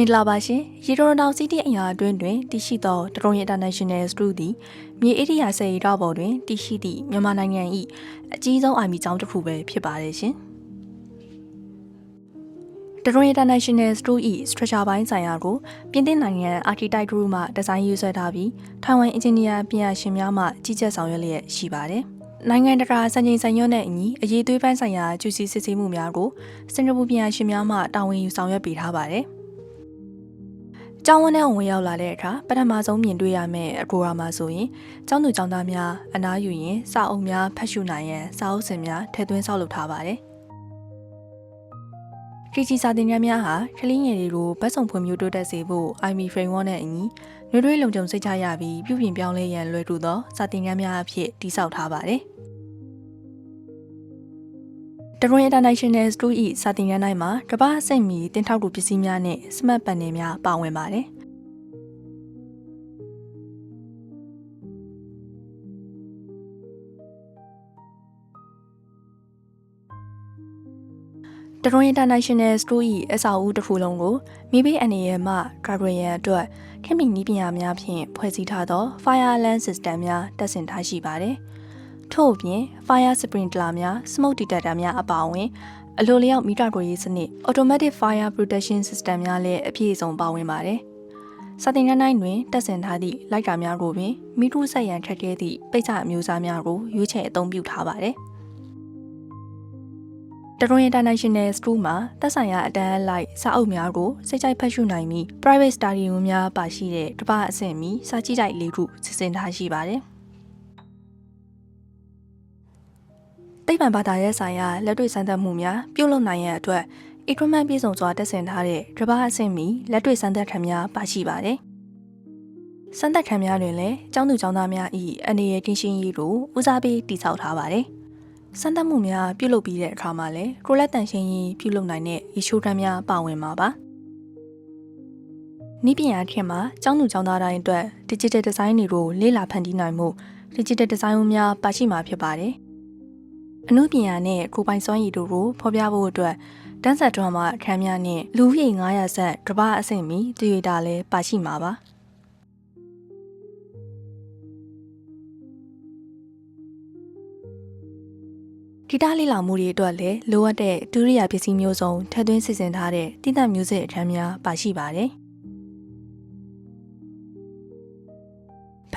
မင်္ဂလာပါရှင်ရေတော်တောင်စီးတီအရာအတွင်းတွင်တရှိသောတရုံ International School သည်မြေဧရိယာဆယ်ရီတော့ပေါ်တွင်တရှိသည့်မြန်မာနိုင်ငံ၏အကြီးဆုံးအာမီကျောင်းတစ်ခုပဲဖြစ်ပါတယ်ရှင်တရုံ International School ၏ structure ပိုင်းဆိုင်ရာကိုပြင်သစ်နိုင်ငံ Architect Group မှဒီဇိုင်းရေးဆွဲထားပြီးထိုင်ဝမ် engineer ပညာရှင်များမှကြီးကြပ်ဆောင်ရွက်လျက်ရှိပါတယ်နိုင်ငံတကာစံချိန်စံညွှန်းနဲ့အညီအရေးသွေးပိုင်းဆိုင်ရာကျူစီစစ်ဆေးမှုများကိုစင်ကာပူပညာရှင်များမှတာဝန်ယူဆောင်ရွက်ပေးထားပါတယ်။ ကျောင်းဝန်းထဲဝင်ရောက်လာတဲ့အခါပထမဆုံးမြင်တွေ့ရမယ့်အကိုရာမှာဆိုရင်ကျောင်းသူကျောင်းသားများအနားယူရင်စာအုပ်များဖတ်ရှုနိုင်ရန်စာအုပ်စင်များထည့်သွင်းဆောက်လုပ်ထားပါတယ်။ခရီးကြီးစာသင်ခန်းများဟာကလေးငယ်တွေကိုဗတ်စုံဖွံ့ဖြိုးတိုးတက်စေဖို့ IME framework နဲ့အညီနှွေးထွေးလုံခြုံစိတ်ချရပြီးပြုပြင်ပြောင်းလဲရန်လွယ်ကူသောစာသင်ခန်းများအဖြစ်တည်ဆောက်ထားပါတယ်။ တရွန် International School ၏စာသင်ခန်းတိုင်းမှာကမ္ဘာအဆင့်မီတင်ထောက်ကူပစ္စည်းများနဲ့ smart panel များပါဝင်ပါတယ်။တရွန် International School ၏အဆောက်အဦတစ်ခုလုံးကိုမိဘအနေနဲ့မှ Guardian အတွက်ခင်မီနီးပညာများဖြင့်ဖွဲ့စည်းထားသော Fire Alarm System များတပ်ဆင်ထားရှိပါတယ်။ ထို့အပြင် fire sprinkler များ smoke detector များအပါအဝင်အလိုလျောက်မီတာကိုရေးစနစ် automatic fire protection system များလည်းအပြည့်အစုံပါဝင်ပါတယ်။စာသင်ခန်းတိုင်းတွင်တက်ဆင်ထားသည့်လိုက်တာများကိုပင်မီထူးဆက်ရန်ထက်ခဲသည့်ပိတ်စအမျိုးအစားများကိုရွေးချယ်အသုံးပြုထားပါတယ်။တရွန် International School မှာသက်ဆိုင်ရာအတန်းအလိုက်စာအုပ်များကိုစိတ်ကြိုက်ဖတ်ရှုနိုင်ပြီး private study room များပါရှိတဲ့တပအဆင့်မီစာကြည့်တိုက်လေးခုစီစဉ်ထားရှိပါတယ်။ သိပ္ပံဘာသာရပ်ဆိုင်ရာလက်တွေ့စမ်းသပ်မှုများပြုလုပ်နိုင်ရန်အတွက် equipment ပြည့်စုံစွာတက်ဆင်ထားတဲ့တပတ်အဆင့်မီလက်တွေ့စမ်းသပ်ထံများပါရှိပါတယ်။စမ်းသပ်ထံများတွင်လည်းကျောင်းသူကျောင်းသားများ၏အနေရတင်ရှင်းရေးကိုဦးစားပေးတည်ဆောက်ထားပါတယ်။စမ်းသပ်မှုများပြုလုပ်ပြီးတဲ့အခါမှာလည်းကိုလက်တန်ရှင်းရေးပြုလုပ်နိုင်တဲ့ရေချိုးတန်းများပါဝင်မှာပါ။နိပညာခေတ်မှာကျောင်းသူကျောင်းသားတိုင်းအတွက် digital design တွေကိုလေ့လာဖန်တီးနိုင်မှု digital design များပါရှိမှာဖြစ်ပါတယ်။ အမှုပညာနဲ့ကိုပိုင်စွမ်းရည်တို့ကိုဖော်ပြဖို့အတွက်တန်းဆက်ဒရမာအခမ်းများနဲ့လူဖြည့်900ဆက်တပအဆင့်မီတရွေတာလည်းပါရှိမှာပါဂီတလေးလောင်မှုတွေအတွက်လည်းလိုအပ်တဲ့ဒုရိယာပစ္စည်းမျိုးစုံထည့်သွင်းစီစဉ်ထားတဲ့တိကျမျိုးစစ်အခမ်းများပါရှိပါတယ်။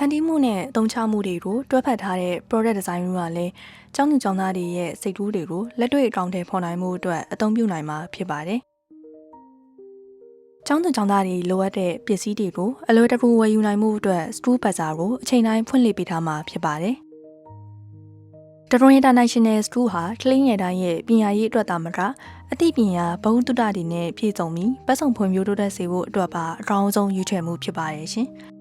န်တီးမှုနဲ့အသုံးချမှုတွေကိုတွဲဖက်ထားတဲ့ product design ကလည်းကျောင်းသူကျောင်းသားတွေရဲ့စိတ်ကူးတွေကိုလက်တွေ့အကောင့်ထဲဖော်နိုင်မှုအတွက်အသုံးပြုနိုင်မှာဖြစ်ပါတယ်။ကျောင်းသူကျောင်းသားတွေလိုအပ်တဲ့ပစ္စည်းတွေကိုအလွယ်တကူဝယ်ယူနိုင်မှုအတွက် School Bazaar ကိုအချိန်တိုင်းဖွင့်လှစ်ပေးထားမှာဖြစ်ပါတယ်။တရွန် International School ဟာကလေးငယ်တိုင်းရဲ့ပညာရေးအတွက်သာမကအသိပညာဘဝတုဒ္ဒတွေနဲ့ပြည့်စုံပြီးပတ်စုံဖွံ့ဖြိုးတိုးတက်စေဖို့အတွက်ပါအကောင်းဆုံးရွေးချယ်မှုဖြစ်ပါတယ်ရှင်။